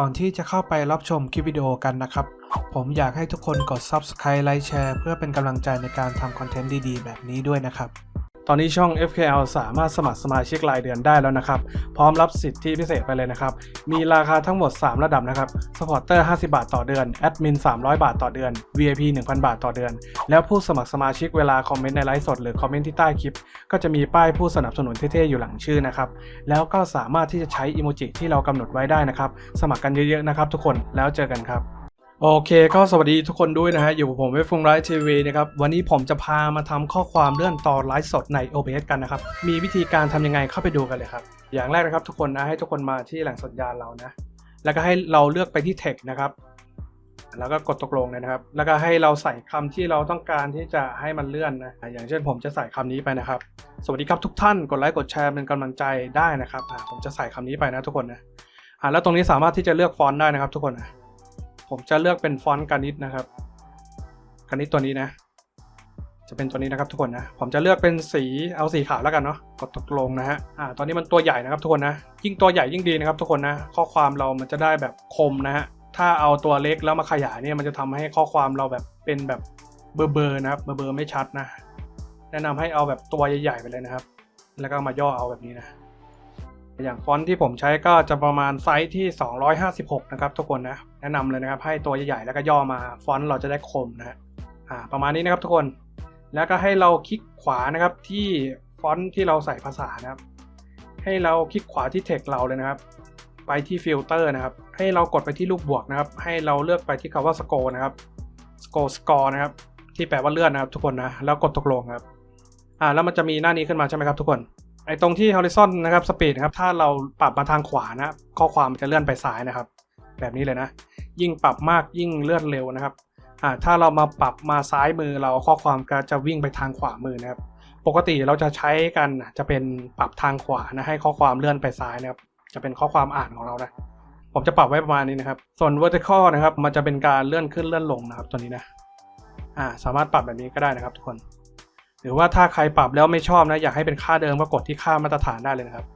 ก่อนที่จะเข้าไปรับชมคลิปวิดีโอกันนะครับ ผมอยากให้ทุกคนกด Subscribe ไลค์แชร์เพื่อเป็นกำลังใจในการทำคอนเทนต์ดีๆ แบบนี้ด้วยนะครับ ตอนนี้ช่อง FKL สามารถสมัครสมาชิกรายเดือนได้แล้วนะครับ พร้อมรับสิทธิพิเศษไปเลยนะครับ มีราคาทั้งหมด 3 ระดับนะครับ Supporter 50 บาทต่อเดือน Admin 300 บาทต่อเดือน VIP 1,000 บาทต่อเดือน แล้วผู้สมัครสมาชิกเวลาคอมเมนต์ในไลฟ์สดหรือคอมเมนต์ที่ใต้คลิป ก็จะมีป้ายผู้สนับสนุนเท่ๆอยู่หลังชื่อนะครับ แล้วก็สามารถที่จะใช้อิโมจิที่เรากำหนดไว้ได้นะครับ สมัครกันเยอะๆนะครับทุกคน แล้วเจอกันครับ โอเคก็สวัสดีทุกคนด้วยนะฮะ อยู่กับผมเวฟฟงไลฟ์ทีวีนะครับ วันนี้ผมจะพามาทำข้อความเลื่อนต่อไลฟ์สดใน OBS กันนะครับ มีวิธีการทำยังไงเข้าไปดูกันเลยครับ อย่างแรกนะครับทุกคนนะ ให้ทุกคนมาที่แหล่งสัญญาณเรานะ แล้วก็ให้เราเลือกไปที่ text นะครับ แล้วก็กดตกลงเลยนะครับ แล้วก็ให้เราใส่คำที่เราต้องการที่จะให้มันเลื่อนนะ อย่างเช่นผมจะใส่คำนี้ไปนะครับ สวัสดีครับทุกท่าน กดไลค์กดแชร์เป็นกำลังใจได้นะครับผมจะใส่คำนี้ไปนะทุกคนนะอะแล้วตรงนี้สามารถที่จะเลือกฟอนต์ได้นะครับ ทุกคนนะ ผมจะเลือกเป็นฟอนต์กานิตนะครับกานิตตัวนี้นะ จะเป็นตัวนี้นะครับทุกคนนะ ผมจะเลือกเป็นสีเอาสีขาวแล้วกันเนาะกดตกลงนะฮะอ่าตอนนี้มันตัวใหญ่นะครับทุกคนนะ ยิ่งตัวใหญ่ยิ่งดีนะครับทุกคนนะ ข้อความเรามันจะได้แบบคมนะฮะถ้าเอาตัวเล็กแล้วมาขยายเนี่ยมันจะทำให้ข้อความเราแบบเป็นแบบเบอร์เบอร์นะครับเบอร์เบอร์ไม่ชัดนะ แนะนำให้เอาแบบตัวใหญ่ๆไปเลยนะครับ แล้วก็มาย่อเอาแบบนี้นะ อย่างฟอนต์ที่ผมใช้ก็จะประมาณไซส์ที่ 256 นะครับทุกคนนะแนะนำเลยนะครับให้ตัวใหญ่ๆแล้วก็ย่อมาฟอนต์เราจะได้คมนะฮะอ่าประมาณนี้นะครับทุกคนแล้วก็ให้เราคลิกขวานะครับที่ฟอนต์ที่เราใส่ภาษานะครับ ให้เราคลิกขวาที่เทคเราเลยนะครับ ไปที่ฟิลเตอร์นะครับ ให้เรากดไปที่ลูกบวกนะครับ ให้เราเลือกไปที่คำว่าสโกนะครับสโกสกอร์นะครับ ที่แปลว่าเลื่อนนะครับทุกคนนะแล้วกดตกลงครับอ่าแล้วมันจะมีหน้านี้ขึ้นมาใช่ไหมครับทุกคน ไอ้ตรงที่ horizon นะครับ speed นะครับ ถ้าเราปรับมาทางขวานะ ข้อความมันจะเลื่อนไปซ้ายนะครับ แบบนี้เลยนะ ยิ่งปรับมากยิ่งเลื่อนเร็วนะครับ อ่า ถ้าเรามาปรับมาซ้ายมือเราข้อความก็จะวิ่งไปทางขวามือนะครับ ปกติเราจะใช้กันจะเป็นปรับทางขวานะ ให้ข้อความเลื่อนไปซ้ายนะครับ จะเป็นข้อความอ่านของเรานะ ผมจะปรับไว้ประมาณนี้นะครับ ส่วน vertical นะครับ มันจะเป็นการเลื่อนขึ้นเลื่อนลงนะครับ ตัวนี้นะ อ่า สามารถปรับแบบนี้ก็ได้นะครับทุกคน หรือว่าถ้าใครปรับแล้วไม่ชอบนะ อยากให้เป็นค่าเดิมก็กดที่ค่ามาตรฐานได้เลยนะครับ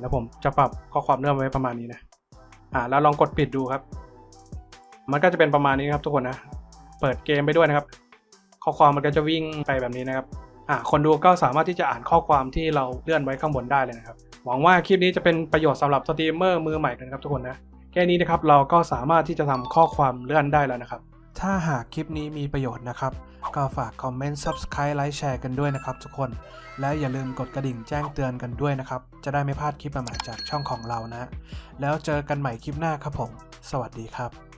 แล้วผมจะปรับข้อความเลื่อนไว้ประมาณนี้นะอ่าแล้วลองกดปิดดูครับ มันก็จะเป็นประมาณนี้ครับทุกคนนะ เปิดเกมไปด้วยนะครับ ข้อความมันก็จะวิ่งไปแบบนี้นะครับอ่าคนดูก็สามารถที่จะอ่านข้อความที่เราเลื่อนไว้ข้างบนได้เลยนะครับ หวังว่าคลิปนี้จะเป็นประโยชน์สำหรับสตรีมเมอร์มือใหม่นนะครับทุกคนนะ แค่นี้นะครับเราก็สามารถที่จะทำข้อความเลื่อนได้แล้วนะครับ ถ้าหากคลิปนี้มีประโยชน์นะครับ ก็ฝากคอมเมนต์ Subscribe ไลค์แชร์กันด้วยนะครับทุกคน และอย่าลืมกดกระดิ่งแจ้งเตือนกันด้วยนะครับ จะได้ไม่พลาดคลิปใหม่จากช่องของเรานะ แล้วเจอกันใหม่คลิปหน้าครับผม สวัสดีครับ